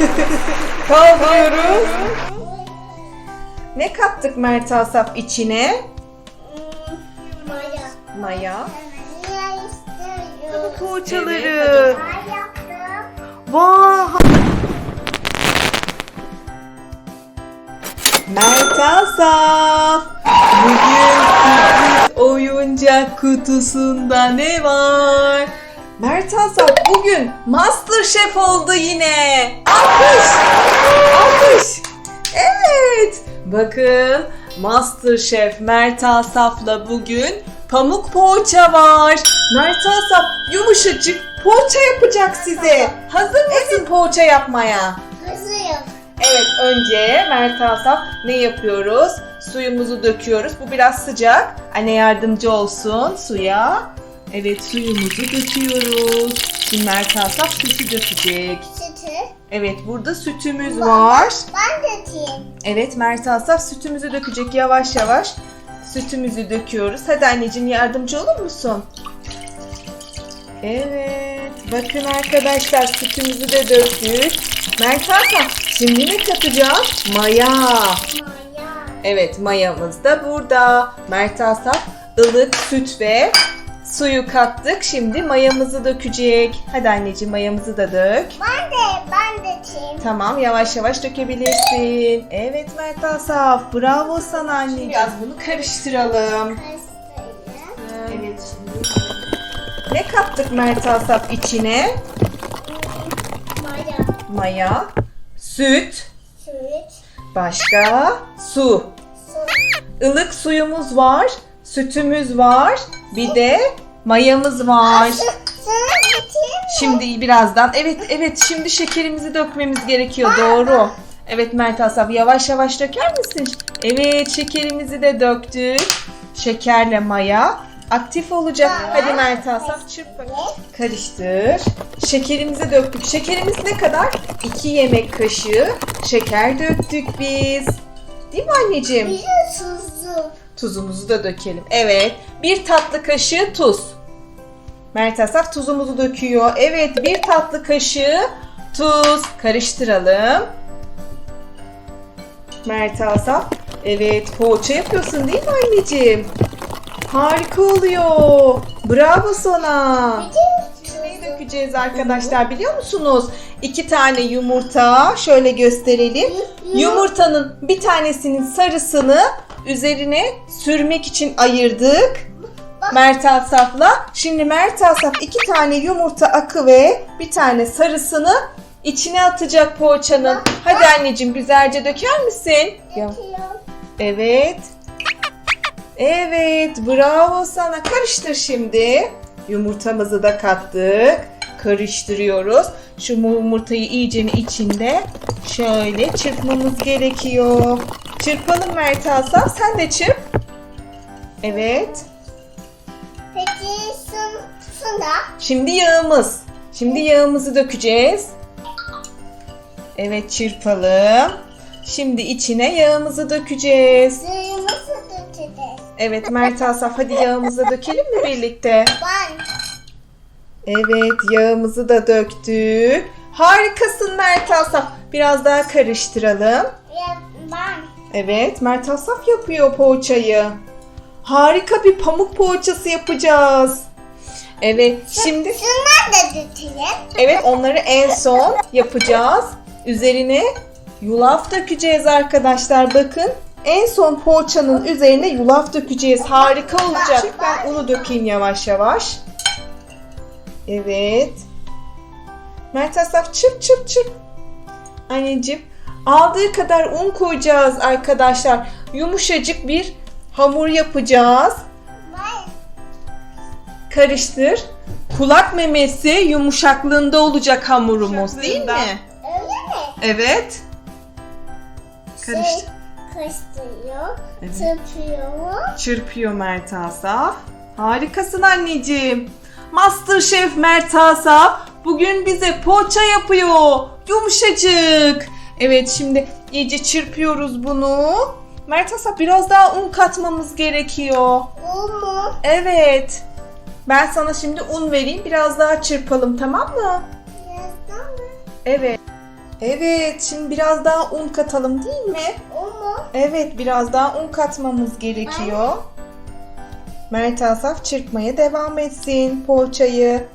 Kaldırıyoruz. Ne kattık Mert Asaf içine? Maya. Maya. Poğaçaları. Vay. Mert Asaf. Bugün oyuncak kutusunda ne var? Mert Asaf bugün Master Chef oldu yine. Alkış. Alkış. Evet. Bakın Master Chef Mert Asaf'la bugün pamuk poğaça var. Mert Asaf yumuşacık poğaça yapacak size. Hazır mısın poğaça yapmaya? Hazırım. Evet önce Mert Asaf ne yapıyoruz? Suyumuzu döküyoruz. Bu biraz sıcak. Anne yardımcı olsun suya. Evet suyumuzu döküyoruz. Şimdi Mert Asaf sütü dökecek. Sütü. Evet burada sütümüz var. Ben de diyeyim. Evet Mert Asaf sütümüzü dökecek yavaş yavaş. Sütümüzü döküyoruz. Hadi anneciğim yardımcı olur musun? Evet. Bakın arkadaşlar sütümüzü de döktük. Mert Asaf şimdi ne katacağız? Maya. Maya. Evet mayamız da burada. Mert Asaf ılık süt ve suyu kattık. Şimdi mayamızı dökecek. Hadi anneciğim mayamızı da dök. Ben de, ben de diyeyim. Tamam yavaş yavaş dökebilirsin. Evet Mert Asaf bravo sana anneciğim. Biraz bunu karıştıralım. Karıştırayım. Evet şimdi. Ne kattık Mert Asaf içine? Maya. Maya, süt, Süt. başka su. Su. Ilık suyumuz var, sütümüz var, bir de mayamız var. Şimdi birazdan evet evet şimdi şekerimizi dökmemiz gerekiyor doğru. Evet Mert Asaf yavaş yavaş döker misin? Evet şekerimizi de döktük. Şekerle maya aktif olacak. Hadi Mert Asaf çırp. Karıştır. Şekerimizi döktük. Şekerimiz ne kadar? 2 yemek kaşığı şeker döktük biz. Değil mi anneciğim? Tuzlu. Tuzumuzu da dökelim. Evet. Bir tatlı kaşığı tuz. Mert Asaf tuzumuzu döküyor. Evet. Bir tatlı kaşığı tuz. Karıştıralım. Mert Asaf. Evet. Poğaça yapıyorsun değil mi anneciğim? Harika oluyor. Bravo sana. Neyi dökeceğiz arkadaşlar biliyor musunuz? İki tane yumurta. Şöyle gösterelim. Yumurtanın bir tanesinin sarısını üzerine sürmek için ayırdık. Mert Asaf'la. Şimdi Mert Asaf iki tane yumurta akı ve bir tane sarısını içine atacak poğaçanın. Hadi anneciğim güzelce döker misin? Ya. Döküyorum. Evet. Evet, bravo sana. Karıştır şimdi. Yumurtamızı da kattık. Karıştırıyoruz. Şu yumurtayı iyice içinde şöyle çırpmamız gerekiyor. Çırpalım Mert Asaf. Sen de çırp. Evet. Peki suna. Şimdi yağımız. Şimdi yağımızı dökeceğiz. Evet çırpalım. Şimdi içine yağımızı dökeceğiz. Nasıl dökeceğiz? Evet Mert Asaf hadi yağımızı dökelim mi birlikte? Ben. Evet yağımızı da döktük. Harikasın Mert Asaf. Biraz daha karıştıralım. Ben. Evet Mert Asaf yapıyor poğaçayı. Harika bir pamuk poğaçası yapacağız. Evet şimdi Şundan da dökelim. evet onları en son yapacağız. Üzerine yulaf dökeceğiz arkadaşlar bakın. En son poğaçanın üzerine yulaf dökeceğiz. Harika olacak. Ben unu dökeyim yavaş yavaş. Evet. Mert Asaf çırp çırp çırp. Anneciğim aldığı kadar un koyacağız arkadaşlar. Yumuşacık bir hamur yapacağız. Karıştır. Kulak memesi yumuşaklığında olacak hamurumuz değil mi? Öyle mi? Evet. Karıştır. Şey, karıştırıyor. Evet. Çırpıyor. Çırpıyor Mert Asaf. Harikasın anneciğim. Master Chef Mert Asaf bugün bize poğaça yapıyor. Yumuşacık. Evet şimdi iyice çırpıyoruz bunu. Mert Asaf biraz daha un katmamız gerekiyor. O mu? Evet. Ben sana şimdi un vereyim. Biraz daha çırpalım tamam mı? Birazdan mı? Evet. Evet, şimdi biraz daha un katalım değil mi? O mu? Evet, biraz daha un katmamız gerekiyor. Mert Asaf çırpmaya devam etsin poğaçayı.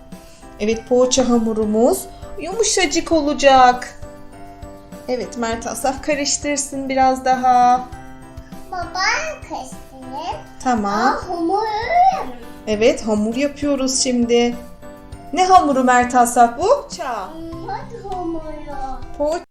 Evet, poğaça hamurumuz yumuşacık olacak. Evet, Mert Asaf karıştırsın biraz daha. Baban kastını. Tamam. Aa hamur Evet, hamur yapıyoruz şimdi. Ne hamuru Mert Asaf bu? Ça. Hadi hamuru. Poğaça.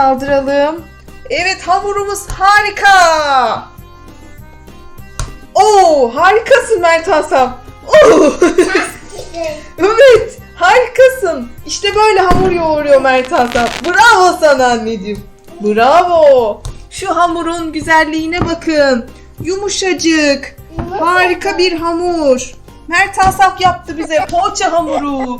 Kaldıralım. Evet hamurumuz harika. Oo harikasın Mert Asaf. Oo. Evet harikasın. İşte böyle hamur yoğuruyor Mert Asaf. Bravo sana anneciğim. Bravo. Şu hamurun güzelliğine bakın. Yumuşacık. Harika bir hamur. Mert Asaf yaptı bize poğaça hamuru.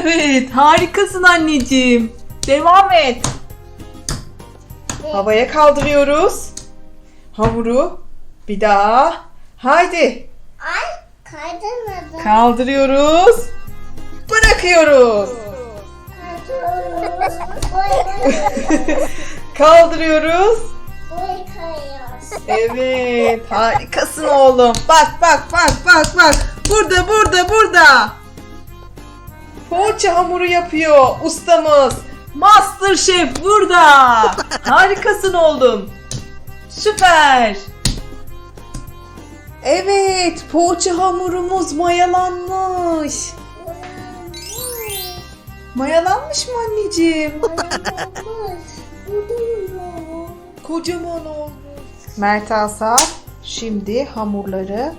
Evet, harikasın anneciğim. Devam et. Havaya kaldırıyoruz. Hamuru. Bir daha. Haydi. Ay kaydırmadım. Kaldırıyoruz. Bırakıyoruz. Kaldırıyoruz. oy kayıyoruz. Evet, harikasın oğlum. Bak bak bak bak bak. Burada burada burada. Poğaça hamuru yapıyor ustamız. Master Chef burada. Harikasın oğlum. Süper. Evet, poğaça hamurumuz mayalanmış. Mayalanmış mı anneciğim? Kocaman olmuş. Mert Asaf şimdi hamurları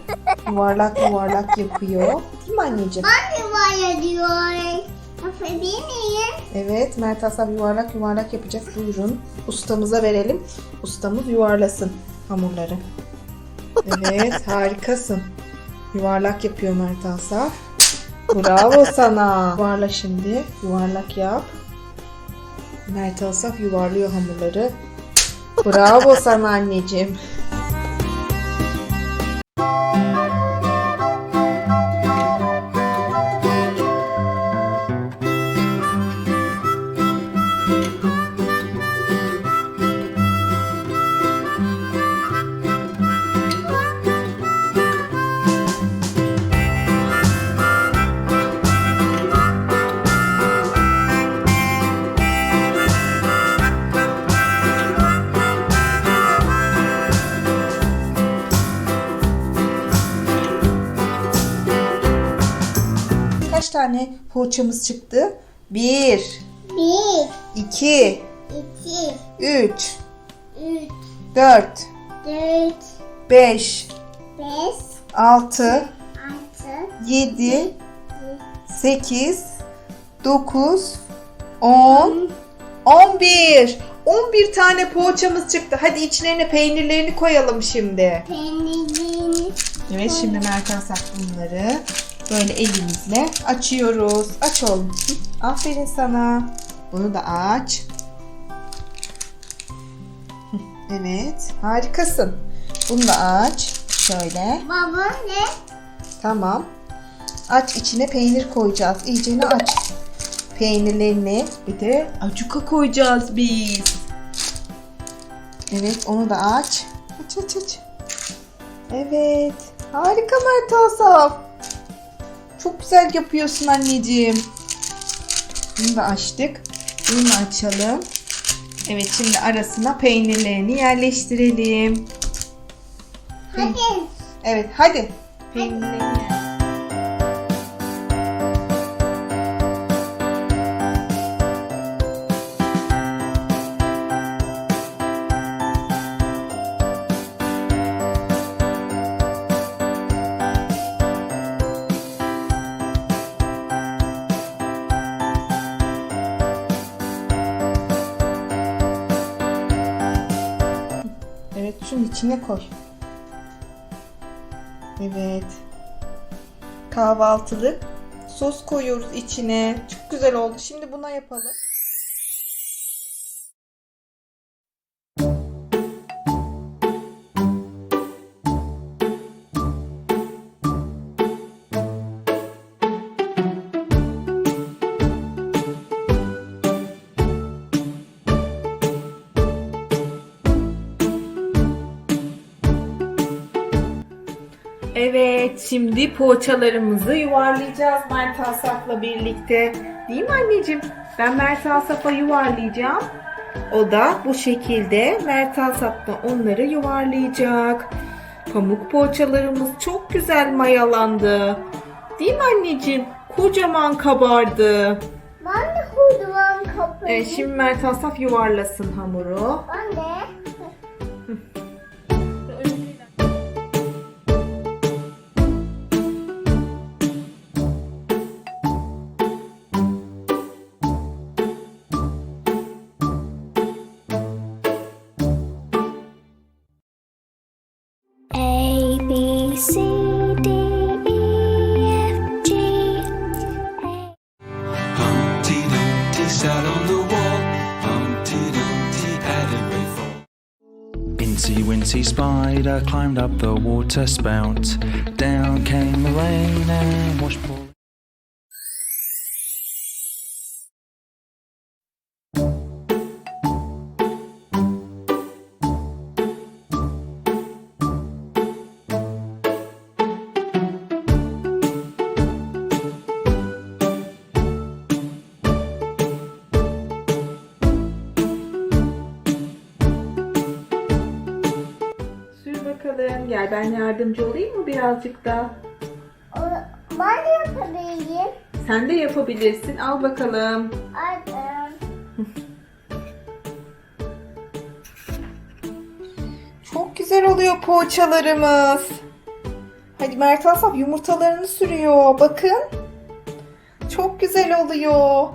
yuvarlak yuvarlak yapıyor. Mi anneciğim? Hadi var diyor. Affedeyim. Evet Mert Asaf yuvarlak yuvarlak yapacak. Buyurun ustamıza verelim. Ustamız yuvarlasın hamurları. Evet harikasın. Yuvarlak yapıyor Mert Asaf. Bravo sana. Yuvarla şimdi. Yuvarlak yap. Mert Asaf yuvarlıyor hamurları. Bravo sana anneciğim. Tane poğaçamız çıktı? Bir, Bir, iki, iki, üç, üç, dört, dört, beş, beş, altı, altı, 7, 8, 9, 10, 11. 11 tane poğaçamız çıktı. Hadi içlerine peynirlerini koyalım şimdi. peynirin, Evet şimdi Mert Asaf bunları böyle elimizle açıyoruz. Aç oğlum. Aferin sana. Bunu da aç. Evet harikasın. Bunu da aç. Şöyle. Baba ne? Tamam. Aç içine peynir koyacağız. İyicene aç. Peynirlerini bir de acuka koyacağız biz. Evet onu da aç. Aç aç aç. Evet. Harika Mert Asaf. Çok güzel yapıyorsun anneciğim. Bunu da açtık. Bunu açalım. Evet şimdi arasına peynirlerini yerleştirelim. Hadi. Evet hadi. Peynirlerini. Şunun içine koy. Evet. Kahvaltılık sos koyuyoruz içine. Çok güzel oldu. Şimdi buna yapalım. Evet, şimdi poğaçalarımızı yuvarlayacağız Mert Asaf'la birlikte. Değil mi anneciğim? Ben Mert Asaf'a yuvarlayacağım. O da bu şekilde Mert Asaf da onları yuvarlayacak. Pamuk poğaçalarımız çok güzel mayalandı. Değil mi anneciğim? Kocaman kabardı. Ben de kocaman kapıyı. Evet, şimdi Mert Asaf yuvarlasın hamuru. Ben de. Spider climbed up the water spout. Down came the rain and washed ben yardımcı olayım mı birazcık da? O- Ben de yapabilirim. Sen de yapabilirsin. Al bakalım. Aldım. Çok güzel oluyor poğaçalarımız. Hadi Mert Asaf yumurtalarını sürüyor. Bakın. Çok güzel oluyor.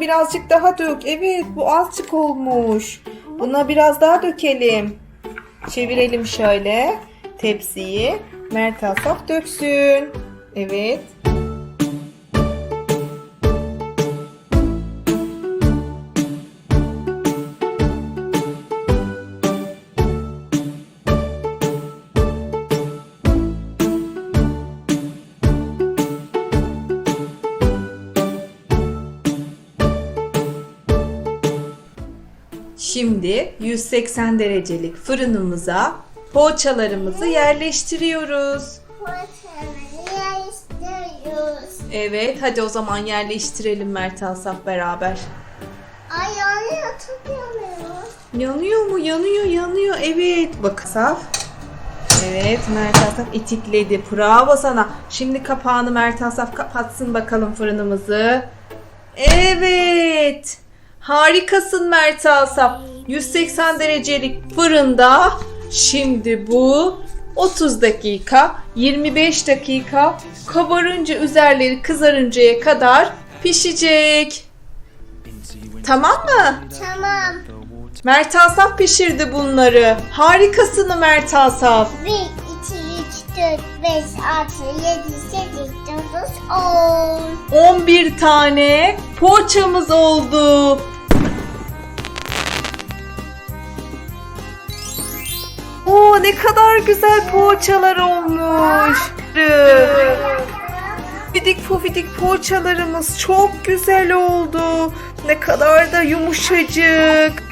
Birazcık daha dök. Evet bu azıcık olmuş. Buna biraz daha dökelim. Çevirelim şöyle tepsiyi. Mert Asaf döksün. Evet. Şimdi 180 derecelik fırınımıza poğaçalarımızı yerleştiriyoruz. Poğaçaları yerleştiriyoruz. Evet, hadi o zaman yerleştirelim Mert Asaf beraber. Ay yanıyor tutuyoruz. Yanıyor mu? Yanıyor, yanıyor. Evet. Bak Asaf. Evet, Mert Asaf itikledi. Bravo sana. Şimdi kapağını Mert Asaf kapatsın bakalım fırınımızı. Evet. Harikasın Mert Asaf. 180 derecelik fırında şimdi bu 30 dakika, 25 dakika kabarınca üzerleri kızarıncaya kadar pişecek. Tamam mı? Tamam. Mert Asaf pişirdi bunları. Harikasın Mert Asaf. 1, 2, 3, 4, 5, 6, 7, 8, 9, 10. 11 tane poğaçamız oldu. Oo ne kadar güzel poğaçalar olmuş. Fidik pofidik poğaçalarımız çok güzel oldu. Ne kadar da yumuşacık.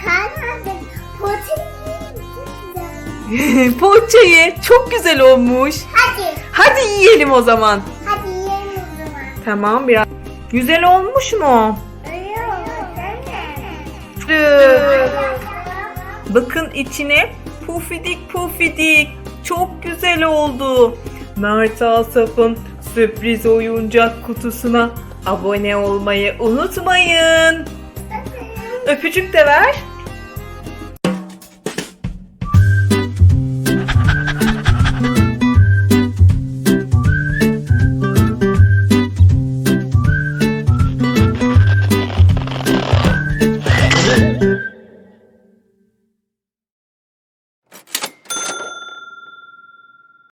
Potin. Poğaçayı çok güzel olmuş. Hadi. Hadi yiyelim o zaman. Hadi yiyelim o zaman. Tamam biraz. Güzel olmuş mu? Bakın içine pufidik pufidik. Çok güzel oldu. Mert Asaf'ın sürpriz oyuncak kutusuna abone olmayı unutmayın. Öpücük de ver.